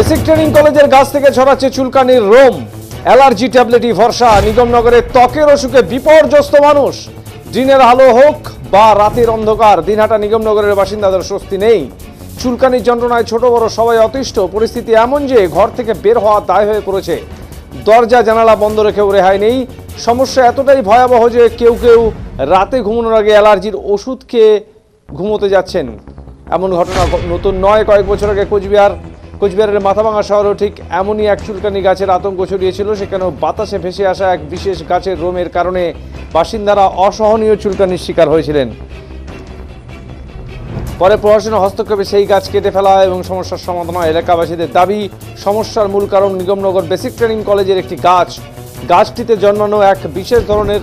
Basic training কলেজের গাছ থেকে ছড়াচ্ছে চুলকানির রোম। অ্যালার্জি ট্যাবলেটই ভরসা। নিগমনগরের ত্বকের অসুখে বিপর্যস্ত মানুষ। দিনের আলো হোক বা রাতের অন্ধকার, দিনহাটা নিগমনগরের বাসিন্দাদের স্বস্তি নেই। চুলকানির যন্ত্রণায় ছোট বড় সবাই অতিষ্ঠ। পরিস্থিতি এমন যে ঘর থেকে বের হওয়া দায় হয়ে পড়েছে। দরজা, জানালা বন্ধ রেখেও রেহাই নেই। সমস্যা এতটাই ভয়াবহ যে কেউ কেউ রাতে ঘুমানোর আগে অ্যালার্জির ওষুধ খেয়ে ঘুমোতে যাচ্ছেন। এমন ঘটনা নতুন নয়। কয়েক বছর আগে কোচবিহার কোচবিহারের মাথাভাঙা শহরেও ঠিক এমনই এক চুলকানি গাছের আতঙ্ক ছড়িয়েছিল, সেখানেও বাতাসে ভেসে আসা এক বিশেষ গাছের রোমের কারণে বাসিন্দারা অসহনীয় চুলকানির শিকার হয়েছিলেন। পরে প্রশাসনের হস্তক্ষেপে সেই গাছ কেটে ফেলা হয় এবং সমস্যার সমাধান হয়। এলাকাবাসীদের দাবি, সমস্যার মূল কারণ নিগমনগর বেসিক ট্রেনিং কলেজের একটি গাছ। গাছটিতে জন্মানো এক বিশেষ ধরনের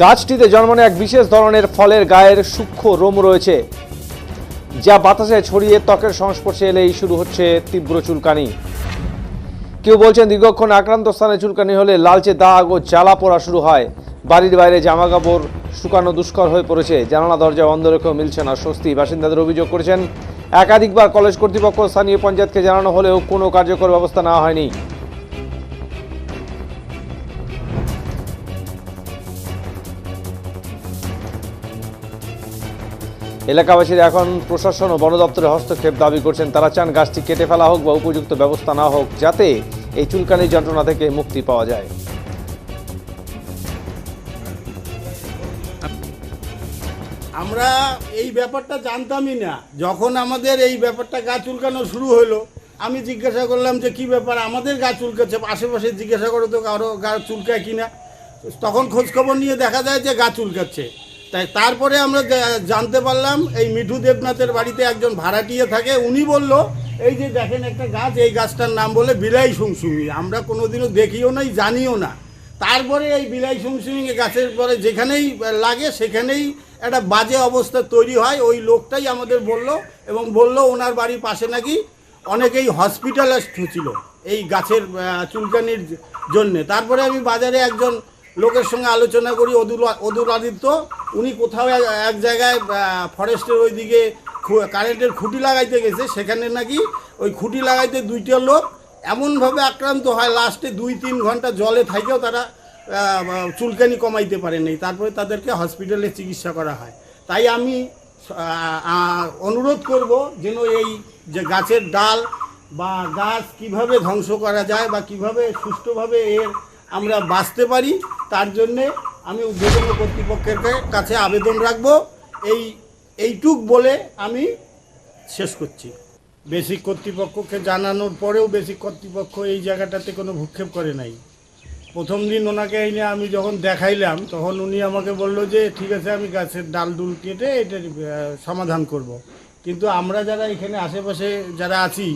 গাছটিতে জন্মানো এক বিশেষ ধরনের ফলের গায়ের সূক্ষ্ম রোম রয়েছে, যা বাতাসে ছড়িয়ে ত্বকের সংস্পর্শে এলেই শুরু হচ্ছে তীব্র চুলকানি। কেউ বলছেন দীর্ঘক্ষণ আক্রান্ত স্থানে চুলকানি হলে লালচে দাগ ও জ্বালা পোড়া শুরু হয়। বাড়ির বাইরে জামা কাপড় শুকানো দুষ্কর হয়ে পড়েছে। জানালা, দরজা বন্ধ রেখেও মিলছে না স্বস্তি। বাসিন্দাদের অভিযোগ করেছেন, একাধিকবার কলেজ কর্তৃপক্ষ স্থানীয় পঞ্চায়েতকে জানানো হলেও কোনো কার্যকর ব্যবস্থা নেওয়া হয়নি। এলাকাবাসীরা এখন প্রশাসন ও বন দপ্তরের হস্তক্ষেপ দাবি করছেন। তারা চান গাছটি কেটে ফেলা হোক বা উপযুক্ত ব্যবস্থা না হোক, যাতে এই চুলকানির যন্ত্রণা থেকে মুক্তি পাওয়া যায়। আমরা এই ব্যাপারটা জানতামই না। যখন আমাদের এই ব্যাপারটা গা চুলকানো শুরু হলো আমি জিজ্ঞাসা করলাম যে কি ব্যাপার, আমাদের গাছ চুলকাচ্ছে আশেপাশে জিজ্ঞাসা করো তো কারও গা চুলকায় কিনা। তখন খোঁজখবর নিয়ে দেখা যায় যে গাছ চুলকাচ্ছে। তাই তারপরে আমরা জানতে পারলাম, এই মিঠু দেবনাথের বাড়িতে একজন ভাড়াটিয়ে থাকে, উনি বলল, এই যে দেখেন একটা গাছ, এই গাছটার নাম বলে বিলাই সুংসুমি। আমরা কোনোদিনও দেখিও নাই, জানিও না। তারপরে এই বিলাই সুমসুমিং গাছের পরে যেখানেই লাগে, সেখানেই একটা বাজে অবস্থা তৈরি হয়। ওই লোকটাই আমাদের বলল, এবং বলল, ওনার বাড়ির পাশে নাকি অনেকেই হসপিটালাইজড হচ্ছিল এই গাছের চুলকানির জন্যে। তারপরে আমি বাজারে একজন লোকের সঙ্গে আলোচনা করি, অদূর আদিত্য। উনি কোথাও এক- জায়গায় ফরেস্টের ওই দিকে খু- কারেন্টের খুঁটি লাগাইতে গেছে, সেখানে নাকি ওই খুঁটি লাগাইতে দুইটা লোক এমনভাবে আক্রান্ত হয়, লাস্টে দুই তিন ঘণ্টা জলে থাকেও তারা চুলকানি কমাইতে পারেনি। তারপরে তাদেরকে হসপিটালে চিকিৎসা করা হয়। তাই আমি অনুরোধ করব যেন এই যে গাছের ডাল বা গাছ কীভাবে ধ্বংস করা যায় বা কীভাবে সুষ্ঠুভাবে এর আমরা বাঁচতে পারি, তার জন্যে আমি উদ্বোধন কর্তৃপক্ষের কাছে আবেদন রাখব। এই, এইটুক বলে আমি শেষ করছি। বেসিক কর্তৃপক্ষকে জানানোর পরেও বেসিক কর্তৃপক্ষ এই জায়গাটাতে কোনো ভূক্ষেপ করে নাই। প্রথম দিন ওনাকে এনে আমি যখন দেখাইলাম, তখন উনি আমাকে বলল যে, ঠিক আছে, আমি গাছের ডাল ডুল কেটে এটার সমাধান করব। কিন্তু আমরা যারা এখানে আশেপাশে যারা আছি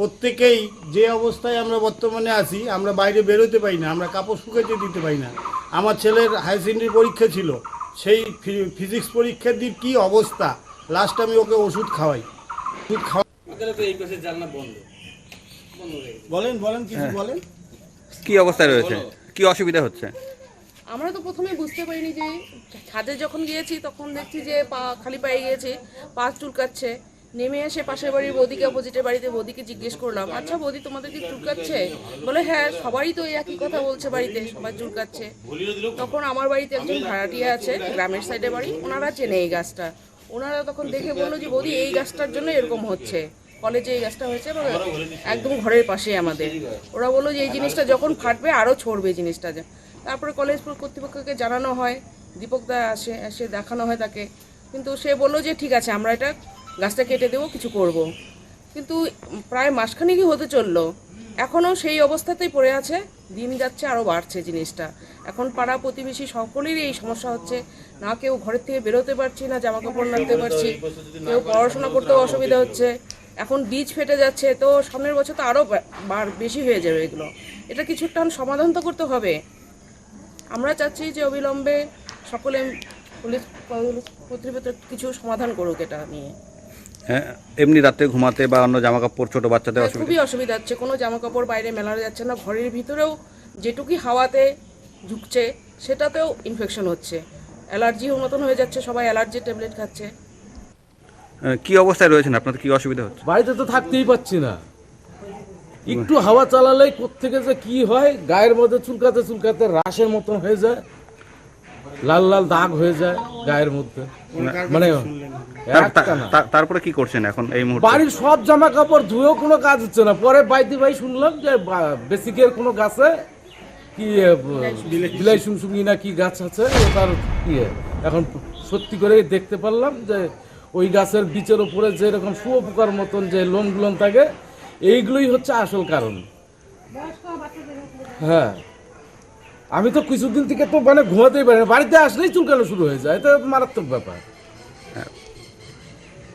প্রত্যেকেই যে অবস্থায় আমরা বর্তমানে আছি আমরা বাইরে বেরোতে পারি না আমরা কাপড় শুকাতে দিতে পারি না। আমার ছেলের হায়ার সেকেন্ডারি পরীক্ষা ছিল সেই ফিজিক্স পরীক্ষার দিন কী অবস্থা? লাস্ট আমি ওকে ওষুধ খাওয়াই। ওষুধ বলেন বলেন কিছু বলেন। কি অবস্থায় রয়েছে? কি অসুবিধা হচ্ছে? আমরা তো প্রথমে বুঝতে পারিনি যে ছাদে যখন গিয়েছি তখন দেখছি যে পা খালি পায়ে গিয়েছে পা চুলকাচ্ছে। নেমে এসে পাশের বাড়ির বৌদিকে অপোজিটের বাড়িতে বৌদিকে জিজ্ঞেস করলাম আচ্ছা বৌদি, তোমাদের কি চুলকাচ্ছে? বলে হ্যাঁ সবারই তো এই একই কথা বলছে বাড়িতে সবাই চুলকাচ্ছে। তখন আমার বাড়িতে একজন ভাড়াটিয়া আছে, গ্রামের সাইডে বাড়ি, ওনারা চেনে এই গাছটা। ওনারা তখন দেখে বলল যে, বৌদি, এই গাছটার জন্য এরকম হচ্ছে। কলেজে এই গাছটা হয়েছে একদম ঘরের পাশে আমাদের। ওরা বলল যে, এই জিনিসটা যখন ফাটবে আরও ছড়বে জিনিসটা। যে তারপরে কলেজ কর্তৃপক্ষকে জানানো হয় দীপকদা আসে, এসে দেখানো হয় তাকে। কিন্তু সে বলল যে, ঠিক আছে, আমরা এটা গাছটা কেটে দেবো, কিছু করব। কিন্তু প্রায় মাসখানেকই হতে চলল। এখনও সেই অবস্থাতেই পড়ে আছে। দিন যাচ্ছে আরও বাড়ছে জিনিসটা। এখন পাড়া প্রতিবেশী সকলেরই এই সমস্যা হচ্ছে। না কেউ ঘরের থেকে বেরোতে পারছি না জামা কাপড় নাড়তে পারছি। কেউ পড়াশোনা করতেও অসুবিধা হচ্ছে। এখন বীজ ফেটে যাচ্ছে। তো সামনের বছর তো আরও বেশি হয়ে যাবে এগুলো। এটা কিছু একটা সমাধান তো করতে হবে। আমরা চাচ্ছি যে অবিলম্বে সকলে পুলিশ কর্তৃপক্ষ কিছু সমাধান করুক এটা নিয়ে। হ্যাঁ এমনি রাতে ঘুমাতে বা অন্য জামা কাপড় ছোট বাচ্চাদের অসুবিধা? খুবই অসুবিধা হচ্ছে। কোনো জামা কাপড় বাইরে মেলানো যাচ্ছে না। ঘরের ভিতরেও যেটুকুই হাওয়াতে ঢুকছে সেটাতেও ইনফেকশন হচ্ছে। অ্যালার্জি মতন হয়ে যাচ্ছে সবাই অ্যালার্জির ট্যাবলেট খাচ্ছে। কি অবস্থায় রয়েছেন? আপনাদের কি অসুবিধা হচ্ছে? বাড়িতে তো থাকতেই পাচ্ছি না। একটু হাওয়া চালালেই কোত্থেকে যে কি হয় গায়ের মধ্যে চুলকাতে চুলকাতে রাশের মতন হয়ে যায়। লাল লাল দাগ হয়ে যায় গায়ের মধ্যে। মানে তারপরে কি করছেন এখন এই মুহূর্তে? বাড়ির সব জামা কাপড় ধুয়েও কোনো কাজ হচ্ছে না। পরে বাইতে ভাই শুনলাম যে বেসিকের কোনো গাছে কি বিলাই সুমসুমি না কি গাছ আছে তার ইয়ে। এখন সত্যি করে দেখতে পারলাম যে ওই গাছের বীচের উপরে যে এরকম শুয়োপোকার মতন যে লোমগুলো থাকে এইগুলোই হচ্ছে আসল কারণ। হ্যাঁ। আমি তো কিছুদিন থেকে তো মানে ঘুমাতেই পারি না। বাড়িতে আসলেই চুলকানো শুরু হয়ে যায়। এটা মারাত্মক ব্যাপার।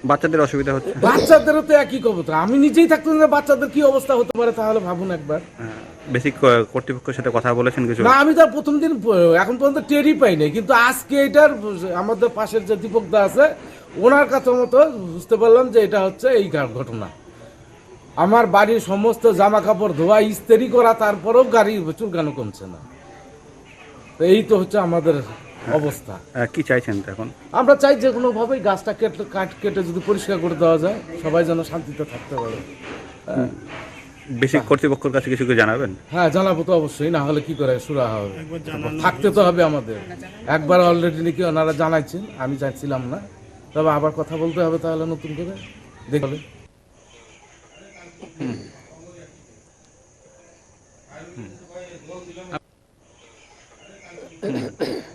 বাচ্চাদের অসুবিধা হচ্ছে। বাচ্চাদেরও তো একই কবতা আমি নিজেই থাকতে না বাচ্চাদের কি অবস্থা হতে পারে তাহলে ভাবুন একবার। বেসিক কর্তৃপক্ষের সাথে কথা বলেছেন কিছু? না আমি তার প্রথম দিন এখন পর্যন্ত টেরই পাই নাই। কিন্তু আজকে এটার আমাদের পাশের যে দীপকদা আছে ওনার কাছে মতো বুঝতে পারলাম যে এটা হচ্ছে এই ঘটনা। আমার বাড়ির সমস্ত জামা কাপড় ধোয়া ইস্ত্রি করা তারপরেও গাড়ি চুলকানো কমছে না। তো এই তো হচ্ছে আমাদের অবস্থা। কি চাইছেন এখন? আমরা চাই যে কোনোভাবেই গাছটা কেটে কাট কেটে যদি পরিষ্কার করে দেওয়া যায় সবাই যেন শান্তিতে থাকতে পারে। বেসিক কর্তৃপক্ষের কাছে কিছু জানাবেন? হ্যাঁ জানাব তো অবশ্যই না হলে কি করে সুরা হবে? থাকতে তো হবে আমাদের। একবার অলরেডি নাকি ওনারা জানাইছেন আমি চাইছিলাম না। তবে আবার কথা বলতে হবে তাহলে নতুন করে। দেখবে। えっ?